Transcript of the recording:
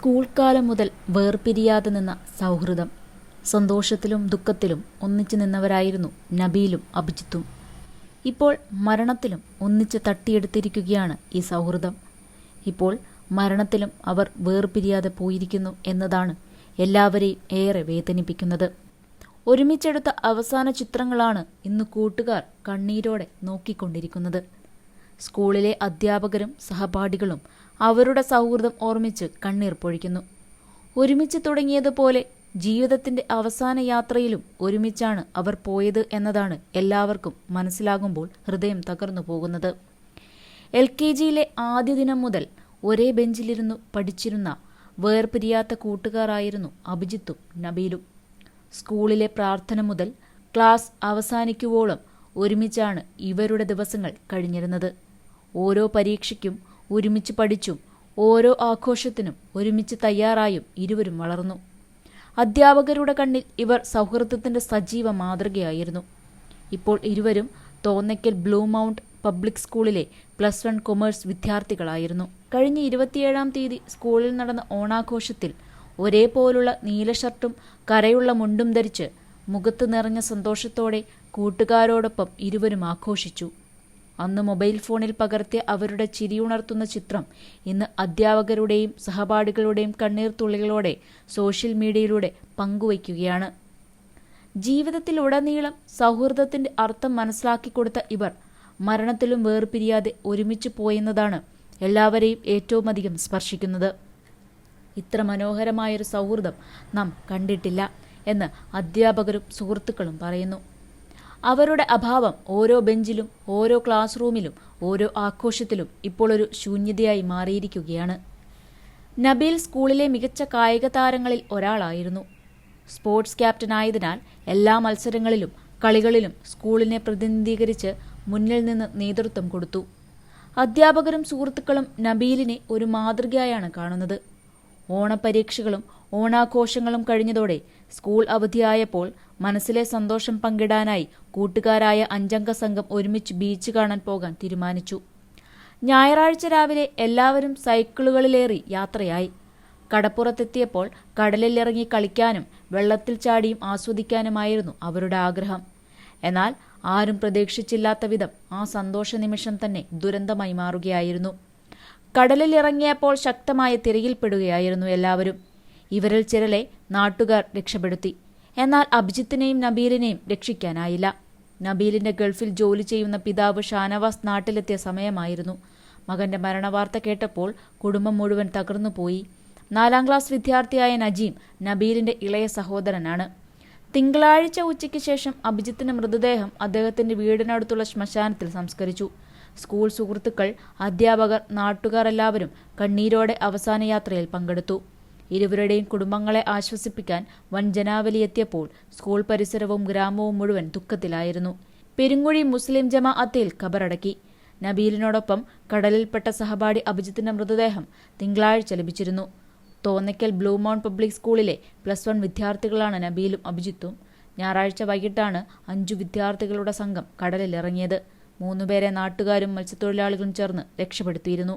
School കാലം മുതൽ വേർപിരിയാതെ നിന്ന സൗഹൃദം. സന്തോഷത്തിലും ദുഃഖത്തിലും ഒന്നിച്ചു നിന്നവരായിരുന്നു നബീലും അഭിജിത്തും. ഇപ്പോൾ മരണത്തിലും ഒന്നിച്ച് തട്ടിയെടുത്തിരിക്കുകയാണ് ഈ സൗഹൃദം. ഇപ്പോൾ മരണത്തിലും അവർ വേർപിരിയാതെ പോയിരിക്കുന്നു എന്നതാണ് എല്ലാവരെയും ഏറെ വേദനിപ്പിക്കുന്നത്. ഒരുമിച്ചെടുത്ത അവസാന ചിത്രങ്ങളാണ് ഇന്ന് കൂട്ടുകാർ കണ്ണീരോടെ നോക്കിക്കൊണ്ടിരിക്കുന്നത്. സ്കൂളിലെ അധ്യാപകരും സഹപാഠികളും അവരുടെ സൗഹൃദം ഓർമ്മിച്ച് കണ്ണീർ പൊഴിക്കുന്നു. ഒരുമിച്ച് തുടങ്ങിയതുപോലെ ജീവിതത്തിന്റെ അവസാന യാത്രയിലും ഒരുമിച്ചാണ് അവർ പോയത് എന്നതാണ് എല്ലാവർക്കും മനസ്സിലാകുമ്പോൾ ഹൃദയം തകർന്നു പോകുന്നത്. എൽ കെ ജിയിലെ ആദ്യ ദിനം മുതൽ ഒരേ ബെഞ്ചിലിരുന്നു പഠിച്ചിരുന്ന വേർപിരിയാത്ത കൂട്ടുകാരായിരുന്നു അഭിജിത്തും നബീലും. സ്കൂളിലെ പ്രാർത്ഥന മുതൽ ക്ലാസ് അവസാനിക്കുവോളം ഒരുമിച്ചാണ് ഇവരുടെ ദിവസങ്ങൾ കഴിഞ്ഞിരുന്നത്. ഓരോ പരീക്ഷയ്ക്കും ഒരുമിച്ച് പഠിച്ചും ഓരോ ആഘോഷത്തിനും ഒരുമിച്ച് തയ്യാറായും ഇരുവരും വളർന്നു. അധ്യാപകരുടെ കണ്ണിൽ ഇവർ സൗഹൃദത്തിന്റെ സജീവ മാതൃകയായിരുന്നു. ഇപ്പോൾ ഇരുവരും തോന്നയ്ക്കൽ ബ്ലൂ മൗണ്ട് പബ്ലിക് സ്കൂളിലെ പ്ലസ് വൺ കൊമേഴ്സ് വിദ്യാർത്ഥികളായിരുന്നു. കഴിഞ്ഞ ഇരുപത്തിയേഴാം തീയതി സ്കൂളിൽ നടന്ന ഓണാഘോഷത്തിൽ ഒരേപോലുള്ള നീല ഷർട്ടും കരയുള്ള മുണ്ടും ധരിച്ച് മുഖത്ത് നിറഞ്ഞ സന്തോഷത്തോടെ കൂട്ടുകാരോടൊപ്പം ഇരുവരും ആഘോഷിച്ചു. അന്ന് മൊബൈൽ ഫോണിൽ പകർത്തിയ അവരുടെ ചിരിയുണർത്തുന്ന ചിത്രം ഇന്ന് അധ്യാപകരുടെയും സഹപാഠികളുടെയും കണ്ണീർ തുള്ളികളോടെ സോഷ്യൽ മീഡിയയിലൂടെ പങ്കുവയ്ക്കുകയാണ്. ജീവിതത്തിലുടനീളം സൗഹൃദത്തിന്റെ അർത്ഥം മനസ്സിലാക്കി കൊടുത്ത ഇവർ മരണത്തിലും വേർപിരിയാതെ ഒരുമിച്ച് പോയെന്നതാണ് എല്ലാവരെയും ഏറ്റവും അധികം സ്പർശിക്കുന്നത്. ഇത്ര മനോഹരമായൊരു സൗഹൃദം നാം കണ്ടിട്ടില്ല എന്ന് അധ്യാപകരും സുഹൃത്തുക്കളും പറയുന്നു. അവരുടെ അഭാവം ഓരോ ബെഞ്ചിലും ഓരോ ക്ലാസ് റൂമിലും ഓരോ ആഘോഷത്തിലും ഇപ്പോൾ ഒരു ശൂന്യതയായി മാറിയിരിക്കുകയാണ്. നബീൽ സ്കൂളിലെ മികച്ച കായിക താരങ്ങളിൽ ഒരാളായിരുന്നു. സ്പോർട്സ് ക്യാപ്റ്റനായതിനാൽ എല്ലാ മത്സരങ്ങളിലും കളികളിലും സ്കൂളിനെ പ്രതിനിധീകരിച്ച് മുന്നിൽ നിന്ന് നേതൃത്വം കൊടുത്തു. അധ്യാപകരും സുഹൃത്തുക്കളും നബീലിനെ ഒരു മാതൃകയായാണ് കാണുന്നത്. ഓണപരീക്ഷകളും ഓണാഘോഷങ്ങളും കഴിഞ്ഞതോടെ സ്കൂൾ അവധിയായപ്പോൾ മനസ്സിലെ സന്തോഷം പങ്കിടാനായി കൂട്ടുകാരായ അഞ്ചംഗ സംഘം ഒരുമിച്ച് ബീച്ച് കാണാൻ പോകാൻ തീരുമാനിച്ചു. ഞായറാഴ്ച രാവിലെ എല്ലാവരും സൈക്കിളുകളിലേറി യാത്രയായി. കടപ്പുറത്തെത്തിയപ്പോൾ കടലിലിറങ്ങി കളിക്കാനും വെള്ളത്തിൽ ചാടിയും ആസ്വദിക്കാനുമായിരുന്നു അവരുടെ ആഗ്രഹം. എന്നാൽ ആരും പ്രതീക്ഷിച്ചില്ലാത്ത വിധം ആ സന്തോഷ നിമിഷം തന്നെ ദുരന്തമായി മാറുകയായിരുന്നു. കടലിൽ ഇറങ്ങിയപ്പോൾ ശക്തമായ തിരയിൽപ്പെടുകയായിരുന്നു എല്ലാവരും. ഇവരിൽ ചിലരെ നാട്ടുകാർ രക്ഷപ്പെടുത്തി. എന്നാൽ അഭിജിത്തിനെയും നബീലിനെയും രക്ഷിക്കാനായില്ല. നബീലിന്റെ ഗൾഫിൽ ജോലി ചെയ്യുന്ന പിതാവ് ഷാനവാസ് നാട്ടിലെത്തിയ സമയമായിരുന്നു. മകന്റെ മരണവാർത്ത കേട്ടപ്പോൾ കുടുംബം മുഴുവൻ തകർന്നുപോയി. നാലാം ക്ലാസ് വിദ്യാർത്ഥിയായ നജീം നബീലിന്റെ ഇളയ സഹോദരനാണ്. തിങ്കളാഴ്ച ഉച്ചയ്ക്ക് ശേഷം അഭിജിത്തിന്റെ മൃതദേഹം അദ്ദേഹത്തിന്റെ വീടിനടുത്തുള്ള ശ്മശാനത്തിൽ സംസ്കരിച്ചു. സ്കൂൾ സുഹൃത്തുക്കൾ അധ്യാപകർ നാട്ടുകാർ എല്ലാവരും കണ്ണീരോടെ അവസാന യാത്രയിൽ പങ്കെടുത്തു. ഇരുവരുടെയും കുടുംബങ്ങളെ ആശ്വസിപ്പിക്കാൻ വൻ ജനാവലി എത്തിയപ്പോൾ സ്കൂൾ പരിസരവും ഗ്രാമവും മുഴുവൻ ദുഃഖത്തിലായിരുന്നു. പെരുങ്ങുഴി മുസ്ലിം ജമാഅത്തിൽ ഖബറടക്കി. നബീലിനോടൊപ്പം കടലിൽപ്പെട്ട സഹപാഠി അഭിജിത്തിന്റെ മൃതദേഹം തിങ്കളാഴ്ച ലഭിച്ചിരുന്നു. തോന്നയ്ക്കൽ ബ്ലൂ മൗണ്ട് പബ്ലിക് സ്കൂളിലെ പ്ലസ് വൺ വിദ്യാർത്ഥികളാണ് നബീലും അഭിജിത്തും. ഞായറാഴ്ച വൈകിട്ടാണ് അഞ്ചു വിദ്യാർത്ഥികളുടെ സംഘം കടലിലിറങ്ങിയത്. മൂന്നുപേരെ നാട്ടുകാരും മത്സ്യത്തൊഴിലാളികളും ചേർന്ന് രക്ഷപ്പെടുത്തിയിരുന്നു.